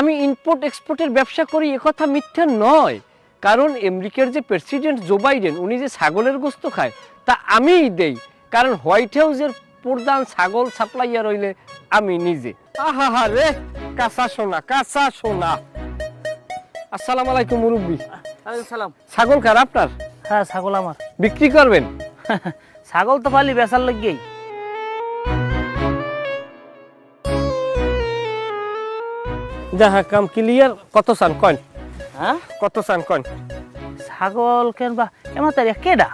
আমি ইম্পোর্ট এক্সপোর্টের ব্যবসা করি একথা মিথ্যা নয়। কারণ আমেরিকার যে প্রেসিডেন্ট জো বাইডেন উনি যে ছাগলের গোস্ত খায় তা আমিই দেই। কারণ হোয়াইট হাউসের প্রধান ছাগল সাপ্লাইয়ার রইলে আমি নিজে। আহা হা রে কাঁচা সোনা কাঁচা সোনা। আসসালাম আলাইকুম মুরব্বী। সালাম। ছাগল কার আপনার? হ্যাঁ ছাগল আমার। বিক্রি করবেন? ছাগল তো পালি বেচার লাগিয়েই যাহা কাম ক্লিয়ার কত চান কন হ্যাঁ কত চান কন ছাগল কেন বা এমন তার কেডা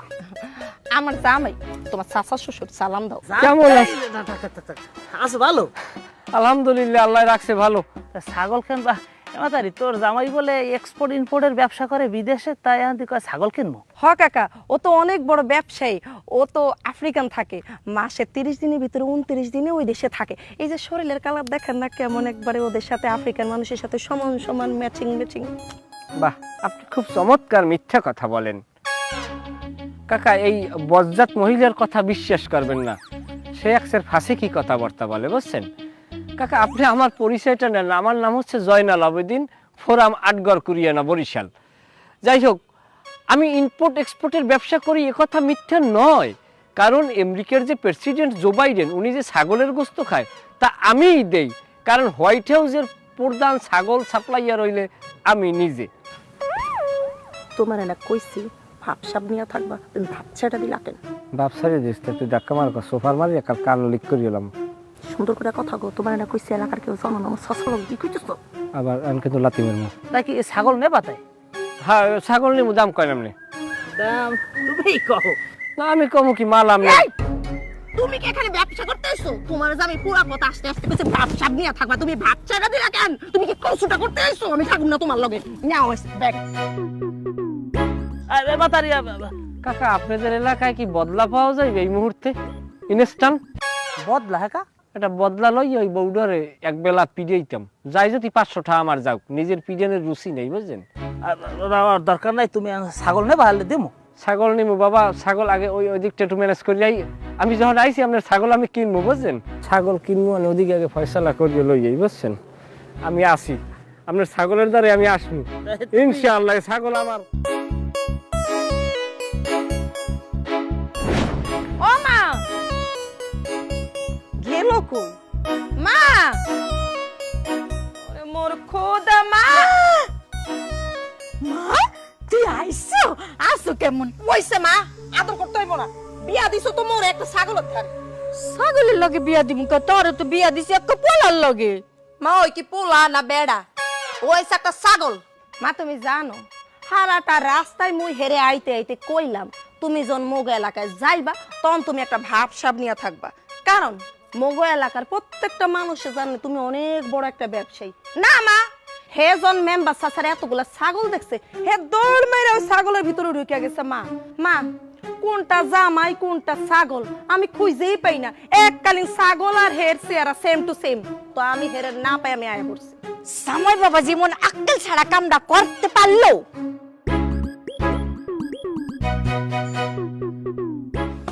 আমার জামাই তোমার চাচা শ্বশুর সালাম দাও কেমন আছে? আছে ভালো আলহামদুলিল্লাহ আল্লাহ রাখছে ভালো ছাগল কেন বা এমন তোর জামাই বলে এক্সপোর্ট ইম্পোর্টের ব্যবসা করে বিদেশে তাই আমি কয় ছাগল কিনবো? হ কাকা ও তো অনেক বড় ব্যবসায়ী ও তো আফ্রিকান থাকে মাসে তিরিশ দিনের ভিতরে উনত্রিশ দিনে ওই দেশে থাকে। এই যে শরীরের কালার দেখেন না কেমন একবারে ওদের সাথে আফ্রিকান মানুষের সাথে সমান সমান ম্যাচিং ম্যাচিং বাহ আপনি খুব চমৎকার মিথ্যা কথা বলেন। কাকা এই বজ্জাত মহিলার কথা বিশ্বাস করবেন না। সে এক ফাঁসে কি কথাবার্তা বলে বুঝছেন? কাকা আপনি আমার পরিচয়টা নেন। আমার নাম হচ্ছে জয়নাল আবেদিন ফোরাম আটগড় কুরিয়ানা বরিশাল। যাই হোক আমি ইম্পোর্ট এক্সপোর্টের ব্যবসা করি একথা মিথ্যা নয়। কারণ আমেরিকার যে প্রেসিডেন্ট জো বাইডেন উনি যে ছাগলের গোস্ত খায় তা আমিই দেই। কারণ হোয়াইট হাউসের প্রধান ছাগল সাপ্লাইয়ার হইলে আমি নিজে। তোমার না কইছি ভাব সাব নিয়ে থাকবা তুমি ভাবছাটা দিলা কেন? ব্যবসায়ী দিস তুই ধাক্কা মার সোফার মারি একাল কান লিক করি এলাম সুন্দর করে কথা গো তোমার না কইছি এলাকার কেউ জানো না সসল কি কইতেছো? আবার আমি কিন্তু লাতি মেরমু। তাই কি এ ছাগল নেবা তাই? হ্যাঁ ছাগল নিমু দাম কয় নামনে দাম তুমি কও। না আমি কমু কি মাল আমি। তুমি কি এখানে ব্যবসা করতে এসো তোমার যে আমি পুরা কথা আসতে আসতে কইছে ভাব সাব নিয়ে থাকবা তুমি ভাবছাটা দিলা কেন? তুমি কি কৌশুটা করতে এসো আমি থাকুম না তোমার লগে। নাও ব্যাগ আরে বাতারি কাকা আপনাদের এলাকায় কি বদলা পাওয়া যায় এই মুহূর্তে? ইনস্ট্যান্ট বদলা হ্যাঁ কা? এটা বদলা লই ওই বউডারে এক বেলা পিড়াইতাম যাই যদি পাঁচশো টাকা আমার যাও নিজের পিড়ানের রুচি নেই বুঝছেন? আর- দরকার নাই তুমি ছাগল নেবা হলে দেবো ছাগল নিমু বাবা ছাগল আগে ওই ওই দিকটা একটু ম্যানেজ করি যাই আমি যখন আইছি আপনার ছাগল আমি কিনবো বুঝছেন? ছাগল কিনবো মানে ওদিকে আগে ফয়সালা করিয়ে লই যাই বুঝছেন? আমি আসি। আপনার ছাগলের দ্বারে আমি আসব। ইনশাআল্লাহ ছাগল আমার। কই মা! ওরে মোর খোদা মা! মা! তুই আইছো আসো কেমন? ওইছে মা! আদর করতে হইব না। বিয়া দিছো তো মোর একটা ছাগলের ধারে। ছাগলের লগে বিয়া দিমু কা? তোর তো বিয়া দিছি একটা পোলার লগে। মা ওই কি পোলা না বেড়া? ওইছে একটা ছাগল। মা তুমি জানো হারাটা রাস্তায় মুই হেরে আইতে আইতে কইলাম তুমি যখন মোগো এলাকায় যাইবা তখন তুমি একটা ভাব সাব নিয়ে থাকবা। কারণ মোগো এলাকার প্রত্যেকটা মানুষে জানে তুমি অনেক বড় একটা ব্যবসায়ী। না মা! হে জন মেম্বার সাসারে এতগুলা ছাগল দেখছে হে দৌড় মেরে ওই ছাগলের ভিতরে ঢুকে গেছে মা। মা কোনটা জামাই কোনটা ছাগল? আমি খুঁজেই পাই না। এককালীন ছাগল আর হের চেয়ারা সেম টু সেম তো আমি হের না পাই আমি আয় করছি সাময় বাবা যেমন আক্কেল ছাড়া কামটা করতে পারল।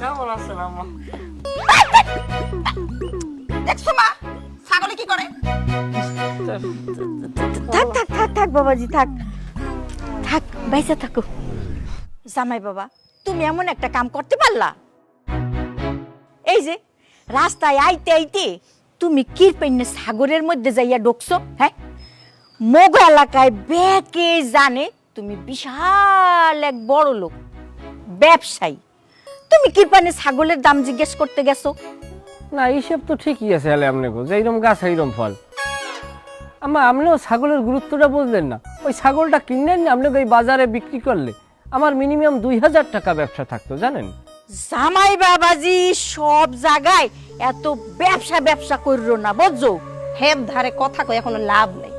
কেমন আছেন আম্মা? দেখছ মা? ছাগলে কি করে? থাক থাক থাক থাক বাবাজি থাক। থাক বাইসা থাকো। জামাই বাবা তুমি এমন একটা কাম করতে পারলা? এই যে রাস্তায় আইতে আইতে তুমি কিরপেন্নে সাগরের মধ্যে যাইয়া ঢুকছো হ্যাঁ? মোগ এলাকায় বেকে জানে তুমি বিশাল এক বড় লোক ব্যবসায়ী। তুমি কিরপানে ছাগলের দাম জিজ্ঞেস করতে গেছো? না এইসব তো ঠিকই আছে আপনি গো যেইরকম গাছ এইরকম ফল। আমা আপনিও ছাগলের গুরুত্বটা বুঝলেন না। ওই ছাগলটা কিনলেন না আপনাকে এই বাজারে বিক্রি করলে। আমার মিনিমাম দুই হাজার টাকা ব্যবসা থাকতো, জানেন? জামাই বাবাজি, সব জায়গায় এত ব্যবসা ব্যবসা করল না, বুঝছ? হেদ ধারে কথা কই এখনও লাভ নেই।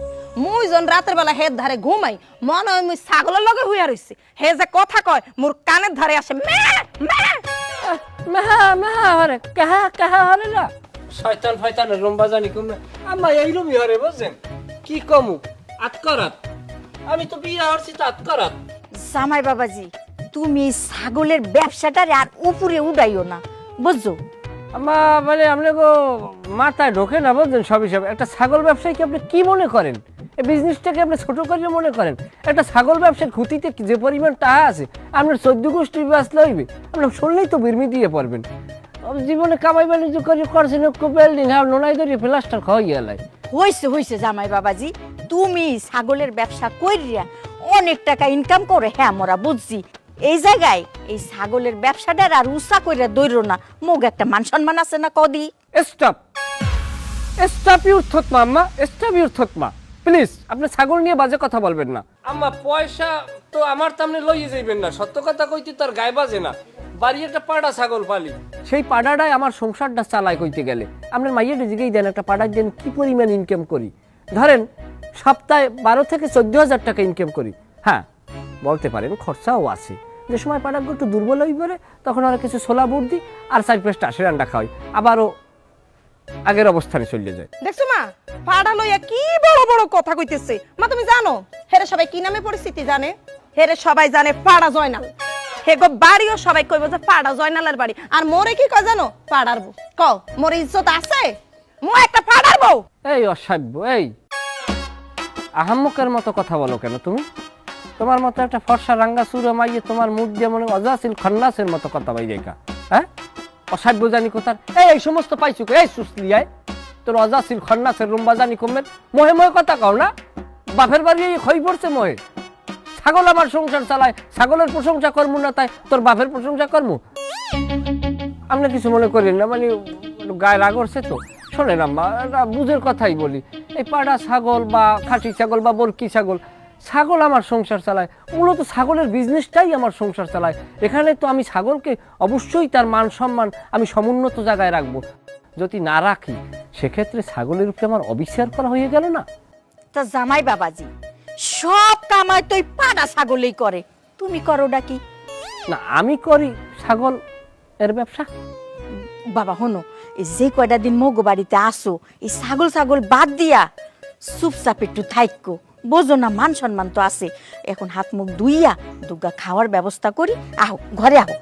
মুই জন রাতের বেলা হেদ ধারে ঘুমাই, মনে হয় মুই ছাগলের লগে হইয়া রইছি। হে যে কথা কয়, মোর কানের ধারে আসে, মে মে মেহা মেহা হরে কাহা কাহা হরে না। শয়তান ফয়তান লম্বা জানি কমে। আমা এইরকমই হরে বুঝছেন? কি কমু? আতকরাত। আমি তো বিয়ে হচ্ছি তো আতকরাত। জামাই বাবাজি তুমি ছাগলের ব্যবসাটারে আর উপরে উড়াইও না বুঝছ? আমা মানে আপনি গো মাথায় ঢোকে না বুঝছেন? সবই সব একটা ছাগল ব্যবসায়ীকে আপনি কি মনে করেন? এই বিজনেসটাকে আপনি ছোট করে মনে করেন। একটা ছাগল ব্যবসার ক্ষতিতে যে পরিমাণ টাকা আছে আপনার চোদ্দ গোষ্ঠী বাঁচলে হইবে আপনার শুনলেই তো বিরমি দিয়ে পারবেন জীবনে কামাই বাণিজ্য করে করছেন বিল্ডিং হ্যাঁ নোনাই ধরে প্লাস্টার খাওয়াই গেলাই হইছে হইছে জামাই বাবাজি তুমি ছাগলের ব্যবসা কইরিয়া অনেক টাকা ইনকাম করে হ্যাঁ মোরা বুঝছি। এই জায়গায় এই ছাগলের ব্যবসাটার আর উৎসাহ কইরা দৈর না মুখ একটা মান সম্মান আছে না কদি? স্টপ স্টপ ইউর থতমা আম্মা স্টপ ইউর থতমা প্লিজ আপনি ছাগল নিয়ে বাজে কথা বলবেন না। আম্মা পয়সা তো আমার তামনে লইয়ে যাইবেন না। সত্য কথা কইতে তার গায়ে বাজে না। বাড়ি একটা পাড়া ছাগল পালি। সেই পাড়াটাই আমার সংসারটা চালায় কইতে গেলে। আপনার মাইয়ের দিকেই দেন একটা পাড়ার দেন কি পরিমাণ ইনকাম করি? ধরেন সপ্তাহে বারো থেকে চোদ্দ হাজার টাকা ইনকাম করি। হ্যাঁ বলতে পারেন খরচাও আছে। যে সময় পাড়াগুলো একটু দুর্বল হয়ে পড়ে তখন ওরা কিছু ছোলা বুট দিই আর চার পাঁচটা আশি রান্না খাওয়াই। আবারও আগের অবস্থানে চলে যায়। দেখছ মা পাড়া লইয়া কি বড় বড় কথা কইতেছে? মা তুমি জানো হেরে সবাই কি নামে পরিস্থিতি জানে? হেরে সবাই জানে পাড়া জয়নাল। হে গো বাড়িও সবাই কইব যে পাড়া জয়নালের বাড়ি। আর মোরে কি কয় জানো? পাড়ার বউ। মোর ইজ্জত আছে? মো একটা পাড়ার বউ। এই অসাধ্য এই। আহাম্মকের মতো কথা বলো কেন তুমি? তোমার মতো একটা ফর্সা রাঙ্গা সুরে মাইয়ে তোমার মুখ দিয়ে মনে অজাসিল খন্নাসের মতো কথা বাই রেখা হ্যাঁ? অসাধ্য জানি এই এই সমস্ত পাইছু এই সুসলি আয় তোর অজাসিল খন্নাসের রুম্বা জানি কমেন মোহে মোহে কথা কও না। বাপের বাড়ি খই পড়ছে মোহে। ছাগল আমার সংসার চালায়। ছাগলের প্রশংসা করমু না তাই তোর বাপের প্রশংসা করমু? আপনি কিছু মনে করেন না মানে গায়ে রাগ করছে তো। শোনেন আম্মা বুঝের কথাই বলি। এই পাড়া ছাগল বা খাঁটি ছাগল বা বরকি ছাগল ছাগল আমার সংসার চালায়। মূলত ছাগলের বিজনেসটাই আমার সংসার চালায়। এখানে তো আমি ছাগলকে অবশ্যই তার মান সম্মান আমি সমুন্নত জায়গায় রাখব। যদি না রাখি সেক্ষেত্রে ছাগলের উপরে আমার অবিচার করা হয়ে গেল না? তা জামাই বাবাজি সব কামাই তো পাড়া ছাগলেই করে। তুমি করো কি? না আমি করি ছাগল এর ব্যবসা। বাবা হনো এই যে কয়টা দিন মগো বাড়িতে আসো এই ছাগল ছাগল বাদ দিয়া চুপচাপ একটু থাইক্য বোঝো না মান সম্মান তো আছে এখন হাত মুখ ধুইয়া দুগা খাওয়ার ব্যবস্থা করি আহো ঘরে আহো।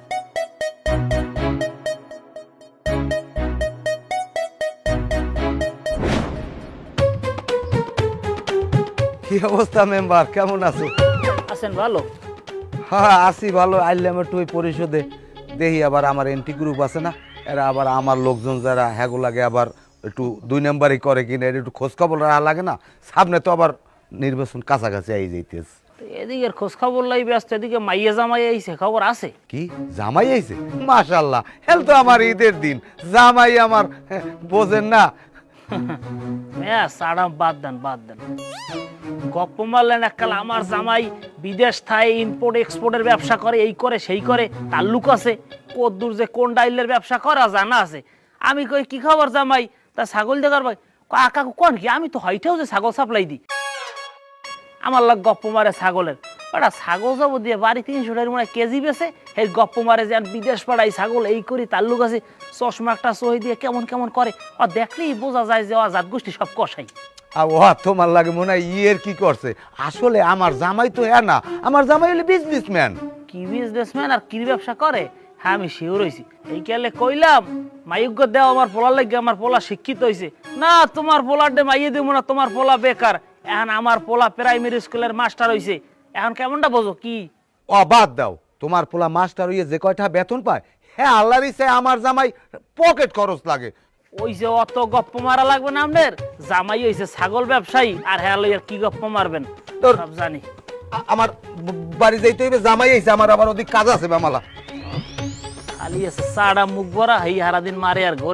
কি অবস্থা মেম্বার? কেমন আছো? আছেন ভালো? হ্যাঁ আসি ভালো। আইলাম একটু ওই পরিষদে। দেখি আবার আমার এন্টি গ্রুপ আছে না এরা আবার আমার লোকজন যারা হ্যাগো লাগে আবার একটু দুই নাম্বারই করে কিনা এর একটু খোঁজ খবর রাখা লাগে না। সামনে তো আবার নির্বাচন কাছাকাছি আই যাইতেছে। তো এদিকের খোঁজ খবর লাই ব্যস্ত এদিকে মাইয়া জামাই আইছে খবর আছে? কি? জামাই আইছে? মাশাল্লাহ হেল তো আমার ঈদের দিন। জামাই আমার বোঝেন না। হ্যাঁ সাড়া বাদ দেন বাদ দেন। গপ্প মারলেন এককাল আমার জামাই বিদেশ থাই ইম্পোর্ট এক্সপোর্টের ব্যবসা করে এই করে সেই করে তাল্লুক আছে। কদ্দুর যে কোন ডাইলের ব্যবসা করা জানা আছে। আমি কই কি খবর জামাই? তা ছাগল দেখার ভাই কাকা কোন কি? আমি তো হইতেও যে ছাগল সাপ্লাই দিই। আমার লাগ গপ্প মারে ছাগলের। পাড়া ছাগল যাব দিয়ে বাড়ি তিনশো টাকার মনে কেজি বেছে সেই গপ্প মারে যে বিদেশ পাড়াই ছাগল এই করি তাল্লুক আছে চশমা একটা সহি দিয়ে কেমন কেমন করে। ও দেখলেই বোঝা যায় যে ও জাত গোষ্ঠী সব কষাই। আর ও তোমার লাগে মনে হয় ইয়ের কি করছে? আসলে আমার জামাই তো হ্যাঁ না আমার জামাই হলে বিজনেসম্যান কি বিজনেসম্যান আর কি ব্যবসা করে? হ্যাঁ আমি শিওর হয়েছি এই কেলে কইলাম মাইজ্ঞ দেও আমার পোলার লাগে আমার পোলা শিক্ষিত হয়েছে না তোমার পোলার ডে মাইয়ে দেবো না তোমার পোলা বেকার। এখন আমার পোলা প্রাইমারি স্কুলের মাস্টার হয়েছে এখন কেমনটা বোঝো কি? ও বাদ দাও। তোমার পোলা মাস্টার হইয়ে যে কয়টা বেতন পায় হ্যাঁ আল্লাহর ইচ্ছায় আমার জামাই পকেট খরচ লাগে। ওই যে অত গপ্প মারা লাগবে না আপনার? জামাই হয়েছে ছাগল ব্যবসায়ী আর হ্যাঁ লইয়া কি গপ্প মারবেন? তোর- সব জানি। আ- আমার ব- বাড়ি যাইতে হইবে জামাই আইছে আমার আবার ওদিক কাজ আছে বেমালা। খালি আছে সাড়া মুখ ভরা হেই হারা দিন মারে আর ঘরে